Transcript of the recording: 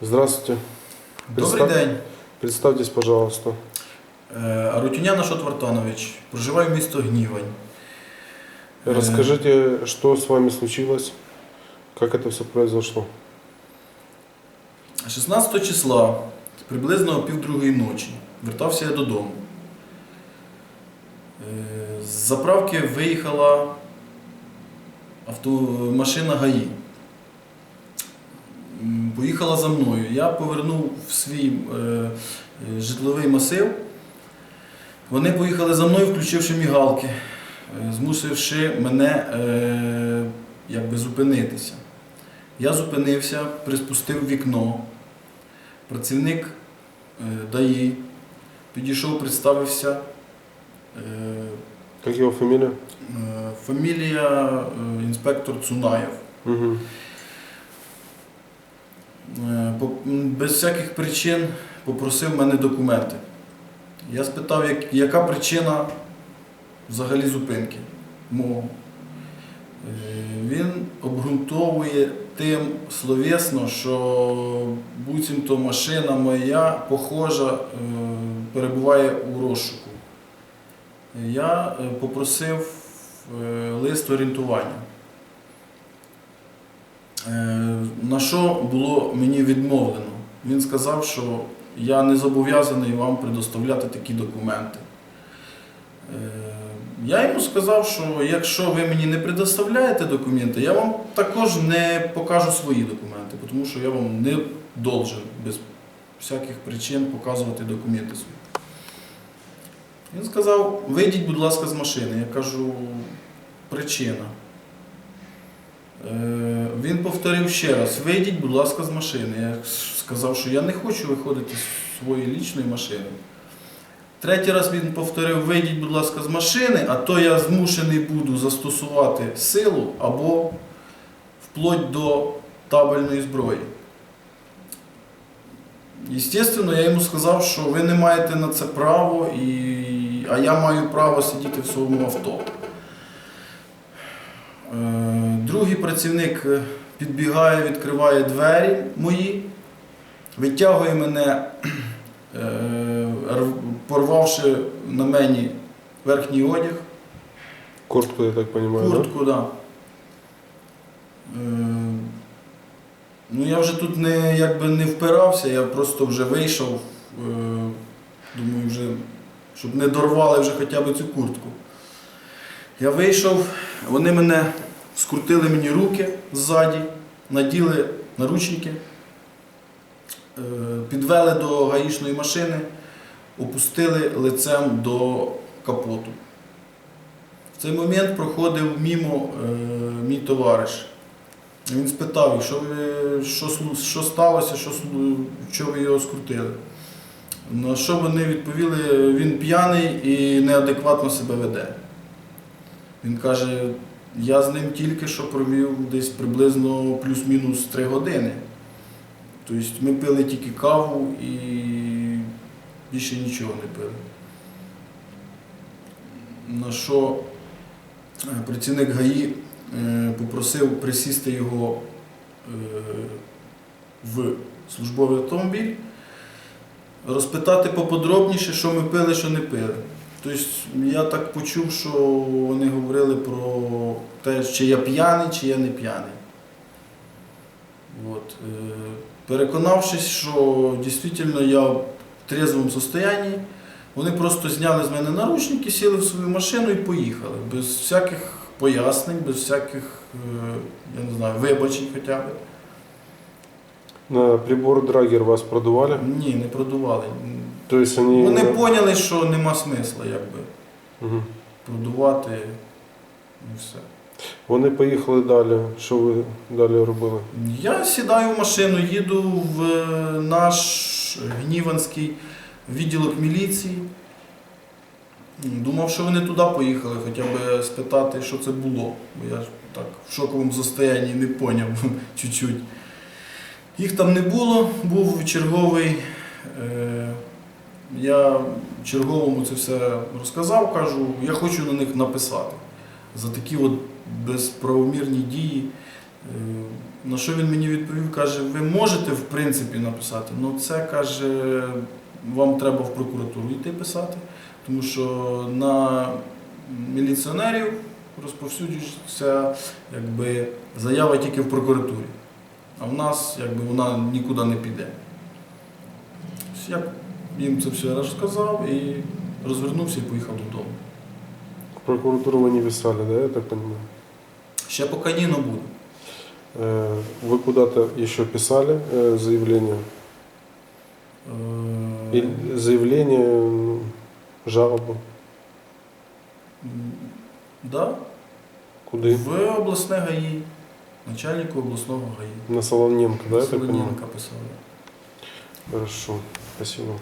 Здравствуйте. Добрий Представ- день. Представьтесь, пожалуйста. Е, Арутюнян Ашот Вартанович. Проживаю місто Гнівань. Э, Расскажите, что с вами случилось, как это все произошло. 16 числа, приблизно о півдругої ночі, вертався я додому. Е, З заправки виїхала автомашина ГАІ. Поїхала за мною. Я повернув в свій е, е, житловий масив. Вони поїхали за мною, включивши мігалки, е, змусивши мене е, якби зупинитися. Я зупинився, приспустив вікно. Працівник е, ДАІ підійшов, представився. Е, Как его фамилия? е, Фамілія е, інспектор Цунаєв. Угу. Е, Без всяких причин попросив мене документи. Я спитав, яка причина взагалі зупинки мого. Е, Він обґрунтовує тим словесно, що буцімто машина моя похожа, е, перебуває у розшуку. Я попросив лист орієнтування. Е, На що було мені відмовлено? Він сказав, що я не зобов'язаний вам предоставляти такі документи. Е, Я йому сказав, що якщо ви мені не предоставляєте документи, я вам також не покажу свої документи, тому що я вам не должен без всяких причин показувати документи свої. Він сказав, вийдіть, будь ласка, з машини. Я кажу, причина. Е, Він повторив ще раз: вийдіть, будь ласка, з машини. Я сказав, що я не хочу виходити з своєї лічної машини. Третій раз він повторив: вийдіть, будь ласка, з машини, а то я змушений буду застосувати силу або вплоть до табельної зброї. Єстественно, я йому сказав, що ви не маєте на це право, і... а я маю право сидіти в своєму авто. Е, Другий працівник е, підбігає, відкриває двері мої, витягує мене, е, порвавши на мені верхній одяг, Куртку, я так понимаю, куртку, да. Е, Ну, я вже тут не, якби не впирався, я просто вже вийшов. Думаю, вже, щоб не дорвали вже хоча б цю куртку. Я вийшов, вони мене скрутили мені руки ззаді, наділи наручники, е, підвели до гаїшної машини, опустили лицем до капоту. В цей момент проходив мімо е, мій товариш. Він спитав, що, ви, що, що сталося, що, що ви його скрутили. На що вони відповіли, він п'яний і неадекватно себе веде. Він каже, я з ним тільки що провів десь приблизно плюс-мінус 3 години. Тобто ми пили тільки каву і більше нічого не пили. На що е, працівник ГАІ е, попросив присісти його е, в службовий автомобіль, розпитати поподробніше, що ми пили, що не пили. Тобто я так почув, що вони говорили про те, чи я п'яний, чи я не п'яний. От. е, Переконавшись, що дійсно я в трезвому стані, вони просто зняли з мене наручники, сіли в свою машину і поїхали. Без всяких пояснень, без всяких, е, я не знаю, вибачень хоча б. На прибор Драгер вас продували? Ні, не продували. То есть они... Вони поняли, що нема смисла якби, Мгм. продувати і все. Вони поїхали далі. Що ви далі робили? Я сідаю в машину, їду в е, наш гніванський відділок міліції. Думав, що вони туди поїхали, хоча б спитати, що це було. Бо я так в шоковому состоянні не поняв чуть-чуть. Їх там не було, був черговий. Е, я черговому це все розказав, кажу, я хочу на них написати за такі от безправомірні дії Е, На що він мені відповів, каже, ви можете в принципі написати, але це каже, вам треба в прокуратуру йти писати, тому що на міліціонерів розповсюджується якби, заява тільки в прокуратурі. А в нас якби, вона нікуди не піде. Ось Я їм це все розказав і розвернувся і поїхав додому. В прокуратуру вы не писали, да, я так понимаю? Ще поки ні, но буде. Э, Вы куда-то еще писали э, заявление? Е, Или заявление, ну, жалобу? м, Да, Куды? в обласне ГАІ, начальнику обласного ГАІ. На Солоненко, да, я так понимаю? Солоненка писали. Хорошо, спасибо.